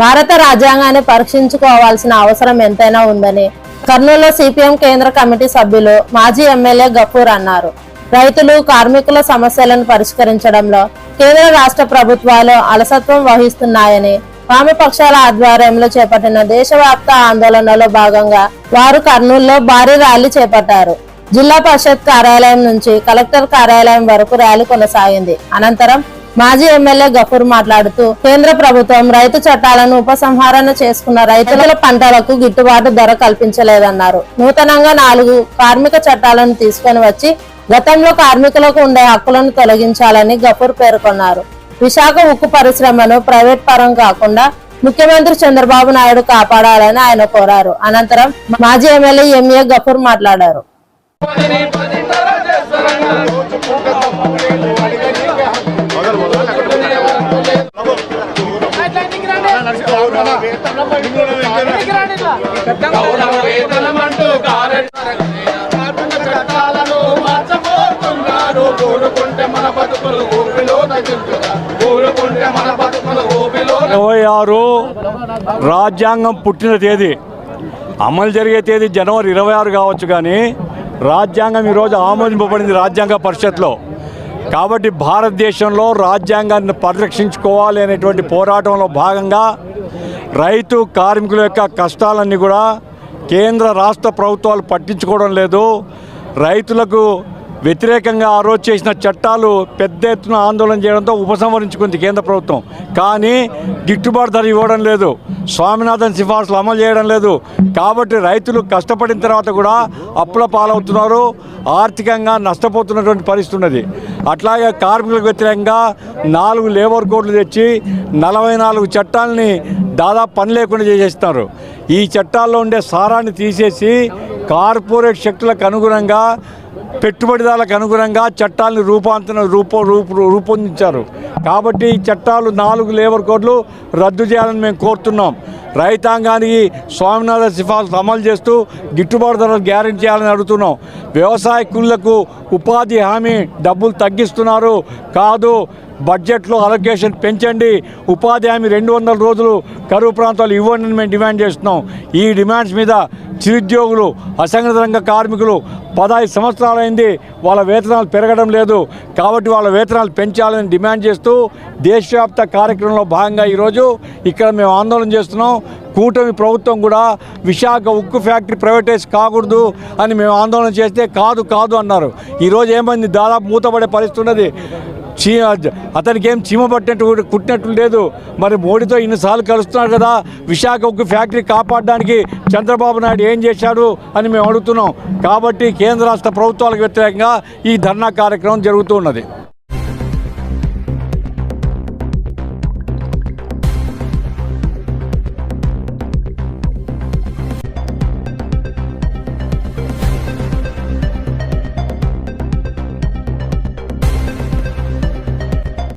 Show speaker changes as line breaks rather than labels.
భారత రాజ్యాంగాన్ని పరీక్షించుకోవాల్సిన అవసరం ఎంతైనా ఉందని కర్నూలులో సిపిఎం కేంద్ర కమిటీ సభ్యులు మాజీ ఎమ్మెల్యే గఫూర్ అన్నారు. రైతులు కార్మికుల సమస్యలను పరిష్కరించడంలో కేంద్ర రాష్ట్ర ప్రభుత్వాలు అలసత్వం వహిస్తున్నాయని వామపక్షాల ఆధ్వర్యంలో చేపట్టిన దేశవ్యాప్త ఆందోళనలో భాగంగా వారు కర్నూలులో భారీ ర్యాలీ చేపట్టారు. జిల్లా పరిషత్ కార్యాలయం నుంచి కలెక్టర్ కార్యాలయం వరకు ర్యాలీ కొనసాగింది. అనంతరం మాజీ ఎమ్మెల్యే గఫూర్ మాట్లాడుతూ కేంద్ర ప్రభుత్వం రైతు చట్టాలను ఉపసంహరణ చేసుకున్న రైతుల పంటలకు గిట్టుబాటు ధర కల్పించలేదన్నారు. నూతనంగా నాలుగు కార్మిక చట్టాలను తీసుకొని వచ్చి గతంలో కార్మికులకు ఉండే హక్కులను తొలగించాలని గఫూర్ పేర్కొన్నారు. విశాఖ ఉక్కు పరిశ్రమను ప్రైవేట్ పరం కాకుండా ముఖ్యమంత్రి చంద్రబాబు నాయుడు కాపాడాలని ఆయన కోరారు. అనంతరం మాజీ ఎమ్మెల్యే ఎంఏ గఫూర్ మాట్లాడారు.
వేతనమంటూ చట్టాలను మార్చబోతున్నారు మన బతుకులు ఊపిలో మన బతుకులు ఊపిలో
ఇరవై ఆరు రాజ్యాంగం పుట్టిన తేదీ అమలు జరిగే తేదీ జనవరి ఇరవై ఆరు కావచ్చు కానీ రాజ్యాంగం ఈరోజు ఆమోదింపబడింది రాజ్యాంగ పరిషత్లో. కాబట్టి భారతదేశంలో రాజ్యాంగాన్ని పరిరక్షించుకోవాలి అనేటువంటి పోరాటంలో భాగంగా రైతు కార్మికుల యొక్క కష్టాలన్నీ కూడా కేంద్ర రాష్ట్ర ప్రభుత్వాలు పట్టించుకోవడం లేదు. రైతులకు వ్యతిరేకంగా ఆ రోజు చేసిన చట్టాలు పెద్ద ఎత్తున ఆందోళన చేయడంతో ఉపసంహరించుకుంది కేంద్ర ప్రభుత్వం. కానీ గిట్టుబాటు ధర ఇవ్వడం లేదు. స్వామినాథన్ సిఫార్సులు అమలు చేయడం లేదు. కాబట్టి రైతులు కష్టపడిన తర్వాత కూడా అప్పుల పాలవుతున్నారు. ఆర్థికంగా నష్టపోతున్నటువంటి పరిస్థితి ఉన్నది. అట్లాగే కార్మికులకు వ్యతిరేకంగా నాలుగు లేబర్ కోడ్లు తెచ్చి నలభై నాలుగు చట్టాలని దాదాపు పని లేకుండా చేసేస్తున్నారు. ఈ చట్టాల్లో ఉండే సారాన్ని తీసేసి కార్పొరేట్ శక్తులకు అనుగుణంగా పెట్టుబడిదారులకు అనుగుణంగా చట్టాలను రూపాంతరం రూప రూపు రూపొందించారు. కాబట్టి ఈ చట్టాలు నాలుగు లేబర్ కోడ్లు రద్దు చేయాలని మేము కోరుతున్నాం. రైతాంగానికి స్వామినాథ సిఫార్సు అమలు చేస్తూ గిట్టుబాటు ధరలు గ్యారెంటీ చేయాలని అడుగుతున్నాం. వ్యవసాయ కూలీలకు ఉపాధి హామీ డబ్బులు తగ్గిస్తున్నారు. కాదు బడ్జెట్లో అలొకేషన్ పెంచండి. ఉపాధి హామీ రెండు వందల రోజులు కరువు ప్రాంతాలు ఇవ్వండి అని మేము డిమాండ్ చేస్తున్నాం. ఈ డిమాండ్స్ మీద చిరుద్యోగులు అసంఘటిత రంగ కార్మికులు పదహైదు సంవత్సరాలైంది వాళ్ళ వేతనాలు పెరగడం లేదు. కాబట్టి వాళ్ళ వేతనాలు పెంచాలని డిమాండ్ చేస్తూ దేశవ్యాప్త కార్యక్రమంలో భాగంగా ఈరోజు ఇక్కడ మేము ఆందోళన చేస్తున్నాం. కూటమి ప్రభుత్వం కూడా విశాఖ ఉక్కు ఫ్యాక్టరీ ప్రైవేటైజ్ కాకూడదు అని మేము ఆందోళన చేస్తే కాదు కాదు అన్నారు. ఈరోజు ఏమైంది? దాదాపు మూతపడే పరిస్థితి ఉన్నది. చీ అతనికి ఏం చీమ పట్టినట్టు కుట్టినట్లు కుట్టినట్టు లేదు. మరి మోడీతో ఇన్నిసార్లు కలుస్తున్నారు కదా విశాఖ ఉక్కు ఫ్యాక్టరీ కాపాడడానికి చంద్రబాబు నాయుడు ఏం చేశాడు అని మేము అడుగుతున్నాం. కాబట్టి కేంద్ర రాష్ట్ర ప్రభుత్వాలకు వ్యతిరేకంగా ఈ ధర్నా కార్యక్రమం జరుగుతూ ఉన్నది.